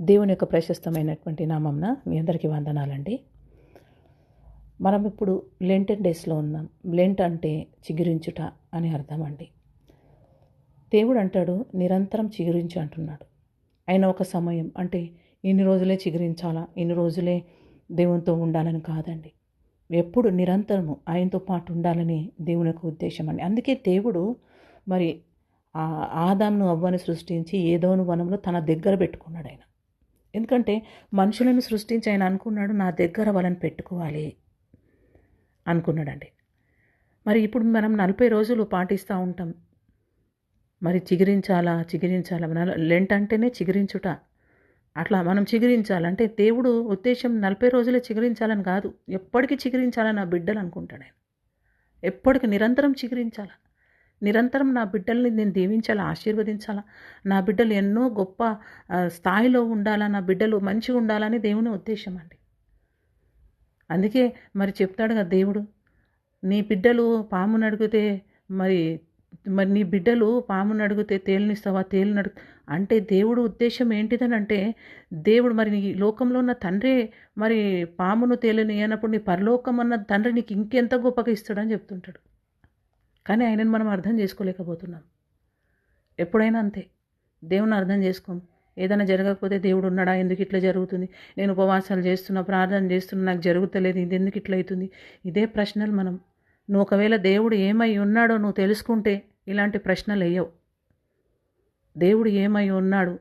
దేవుని యొక్క ప్రశస్తమైనటువంటి నామంన మీ అందరికీ వందనాలండి. మనం ఇప్పుడు లెంటెన్ డేస్లో ఉన్నాం. లెంట్ అంటే చిగురించుట అని అర్థం అండి దేవుడు అంటాడు నిరంతరం చిగురించు అంటున్నాడు. ఆయన ఒక సమయం అంటే ఇన్ని రోజులే చిగురించాలా? ఇన్ని రోజులే దేవునితో ఉండాలని కాదండి. ఎప్పుడు నిరంతరము ఆయనతో పాటు ఉండాలని దేవుని యొక్క ఉద్దేశం అండి. అందుకే దేవుడు మరి ఆ ఆదాంను అవ్వని సృష్టించి ఏదోను వనంలో తన దగ్గర పెట్టుకున్నాడు ఆయన. ఎందుకంటే మనుషులను సృష్టించి ఆయన అనుకున్నాడు నా దగ్గర వాళ్ళని పెట్టుకోవాలి అనుకున్నాడండి. మరి ఇప్పుడు మనం నలభై రోజులు పాటిస్తూ ఉంటాం. మరి చిగురించాలా చిగురించాలా? మన లెంట్ అంటేనే చిగురించుట. అట్లా మనం చిగురించాలంటే దేవుడు ఉద్దేశం నలభై రోజులే చిగురించాలని కాదు. ఎప్పటికీ చిగురించాలని నా బిడ్డలు అనుకుంటాడు ఆయన. ఎప్పటికీ నిరంతరం చిగురించాలా? నిరంతరం నా బిడ్డల్ని నేను దీవించాలా ఆశీర్వదించాలా? నా బిడ్డలు ఎన్నో గొప్ప స్థాయిలో ఉండాలా నా బిడ్డలు మంచిగా ఉండాలని దేవుని ఉద్దేశం అండి. అందుకే మరి చెప్తాడు కదా దేవుడు నీ బిడ్డలు పామును అడిగితే మరి మరి నీ బిడ్డలు పామును అడిగితే తేలినిస్తావా తేలిని అడుగు అంటే దేవుడు ఉద్దేశం ఏంటిదని అంటే దేవుడు మరి నీ లోకంలో ఉన్న తండ్రి మరి పామును తేలిని అయినప్పుడు నీ పరలోకం అన్న తండ్రి నీకు ఇంకెంత గొప్పగా ఇస్తాడని చెప్తుంటాడు. కానీ ఆయనను మనం అర్థం చేసుకోలేకపోతున్నాం. ఎప్పుడైనా అంతే. దేవుని అర్థం చేసుకోం ఏదైనా జరగకపోతే దేవుడు ఉన్నాడా? ఎందుకు ఇట్లా జరుగుతుంది? నేను ఉపవాసాలు చేస్తున్నా ప్రార్థన చేస్తున్నా నాకు జరుగుతలేదు. ఇది ఎందుకు ఇట్లా అవుతుంది? ఇదే ప్రశ్నలు మనం. నువ్వు ఒకవేళ దేవుడు ఏమై ఉన్నాడో నువ్వు తెలుసుకుంటే ఇలాంటి ప్రశ్నలు వేయవు. దేవుడు ఏమై ఉన్నాడు?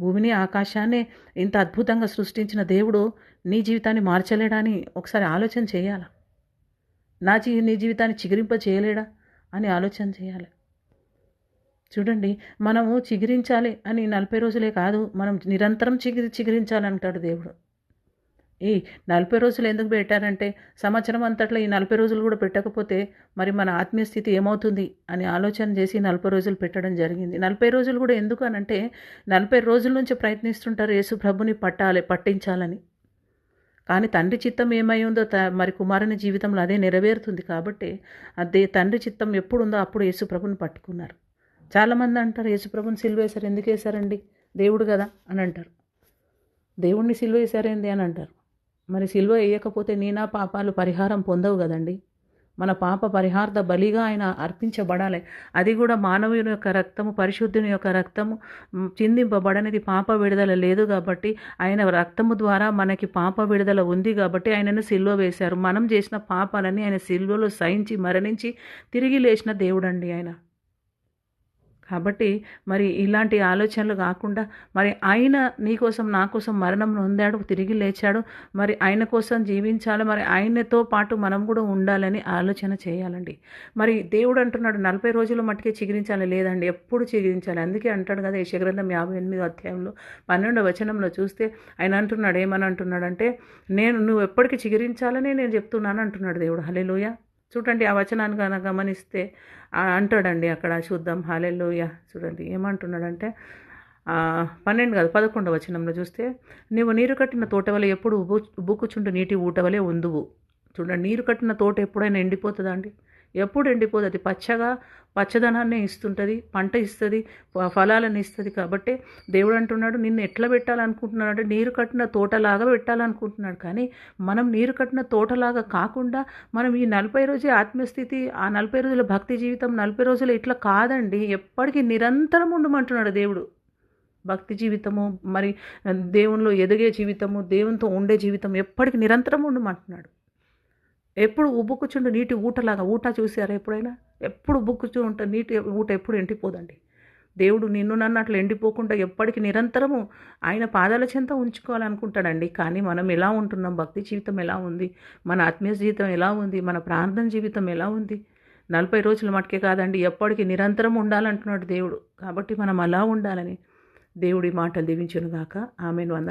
భూమిని ఆకాశాన్ని ఇంత అద్భుతంగా సృష్టించిన దేవుడు నీ జీవితాన్ని మార్చలేడా అని ఒకసారి ఆలోచన చేయాలా? నా జీ నీ జీవితాన్ని చిగురింప చేయలేడా అని ఆలోచన చేయాలి. చూడండి మనము చిగురించాలి అని నలభై రోజులే కాదు మనం నిరంతరం చిగిరి చిగురించాలంటాడు దేవుడు. ఈ నలభై రోజులు ఎందుకు పెట్టారంటే సంవత్సరం అంతట్లో ఈ నలభై రోజులు కూడా పెట్టకపోతే మరి మన ఆత్మీయ స్థితి ఏమవుతుంది అని ఆలోచన చేసి నలభై రోజులు పెట్టడం జరిగింది. నలభై రోజులు కూడా ఎందుకు అనంటే నలభై రోజుల నుంచి ప్రయత్నిస్తుంటారు యేసు ప్రభుని పట్టాలి పట్టించాలని. కానీ తండ్రి చిత్తం ఏమై ఉందో త మరి కుమారుని జీవితంలో అదే నెరవేరుతుంది కాబట్టి అదే తండ్రి చిత్తం ఎప్పుడు ఉందో అప్పుడు యేసుప్రభుని పట్టుకున్నారు. చాలామంది అంటారు యేసుప్రభుని సిలువ వేశారు ఎందుకు వేశారండి? దేవుడు కదా అని అంటారు. దేవుణ్ణి సిలువ వేశారేంది అని అంటారు. మరి సిలువ వేయకపోతే నీ నా పాపాలు పరిహారం పొందవు కదండి. మన పాప పరిహార్థ బలిగా ఆయన అర్పించబడాలి. అది కూడా మానవుని యొక్క రక్తము పరిశుద్ధుని యొక్క రక్తము చిందింపబడనిది పాప విడుదల లేదు కాబట్టి ఆయన రక్తము ద్వారా మనకి పాప విడుదల ఉంది కాబట్టి ఆయనను సిల్వ వేశారు. మనం చేసిన పాపాలని ఆయన సిల్వలో సహించి మరణించి తిరిగి లేచిన దేవుడండి ఆయన. కాబట్టి మరి ఇలాంటి ఆలోచనలు కాకుండా మరి ఆయన నీ కోసం నా కోసం మరణం నొందాడు తిరిగి లేచాడు. మరి ఆయన కోసం జీవించాలి. మరి ఆయనతో పాటు మనం కూడా ఉండాలని ఆలోచన చేయాలండి. మరి దేవుడు అంటున్నాడు నలభై రోజులు మట్టుకే చిగిరించాలి. లేదండి ఎప్పుడు చిగిరించాలి? అందుకే అంటాడు కదా యశగ్రంథం యాభై ఎనిమిదో అధ్యాయంలో పన్నెండవ వచనంలో చూస్తే ఆయన అంటున్నాడు ఏమని అంటున్నాడంటే నేను నువ్వు ఎప్పటికీ చిగిరించాలని నేను చెప్తున్నాను అంటున్నాడు దేవుడు. హలెలుయ చూడండి ఆ వచనాన్ని కనుక గమనిస్తే అంటాడండి అక్కడ చూద్దాం హాలెల్లోయ. చూడండి ఏమంటున్నాడంటే పన్నెండు కాదు పదకొండవ వచనంలో చూస్తే నీవు నీరు కట్టిన తోట వలె ఎప్పుడు ఉబ్బు ఉబ్బుకుచుంటూ నీటి ఊట వలె ఉందువు. చూడండి నీరు కట్టిన తోట ఎప్పుడైనా ఎండిపోతుందా అండి? ఎప్పుడు ఎండిపోతుంది పచ్చగా పచ్చదనాన్ని ఇస్తుంటుంది పంట ఇస్తుంది ఫలాలను ఇస్తుంది కాబట్టి దేవుడు అంటున్నాడు నిన్ను ఎట్లా పెట్టాలనుకుంటున్నాడు? అంటే నీరు కట్టిన తోటలాగా పెట్టాలనుకుంటున్నాడు. కానీ మనం నీరు కట్టిన తోటలాగా కాకుండా మనం ఈ నలభై రోజుల ఆత్మస్థితి ఆ నలభై రోజుల భక్తి జీవితం నలభై రోజులు ఇట్లా కాదండి. ఎప్పటికీ నిరంతరం ఉండమంటున్నాడు దేవుడు. భక్తి జీవితము మరి దేవునిలో ఎదిగే జీవితము దేవునితో ఉండే జీవితం ఎప్పటికీ నిరంతరం ఉండమంటున్నాడు. ఎప్పుడు ఉబ్బుకుచుండు నీటి ఊటలాగా ఊట చూసారా ఎప్పుడైనా? ఎప్పుడు ఉబ్బుకుచూ ఉంటే నీటి ఊట ఎప్పుడు ఎండిపోదండి. దేవుడు నిన్ను నన్ను అట్లా ఎండిపోకుండా ఎప్పటికీ నిరంతరము ఆయన పాదాల చెంత ఉంచుకోవాలనుకుంటాడండి. కానీ మనం ఎలా ఉంటున్నాం? భక్తి జీవితం ఎలా ఉంది? మన ఆత్మీయ జీవితం ఎలా ఉంది? మన ప్రార్థన జీవితం ఎలా ఉంది? నలభై రోజుల మటుకే కాదండి ఎప్పటికీ నిరంతరం ఉండాలంటున్నాడు దేవుడు. కాబట్టి మనం అలా ఉండాలని దేవుడి మాటలు దీవించునుగాక. ఆమెను. వంద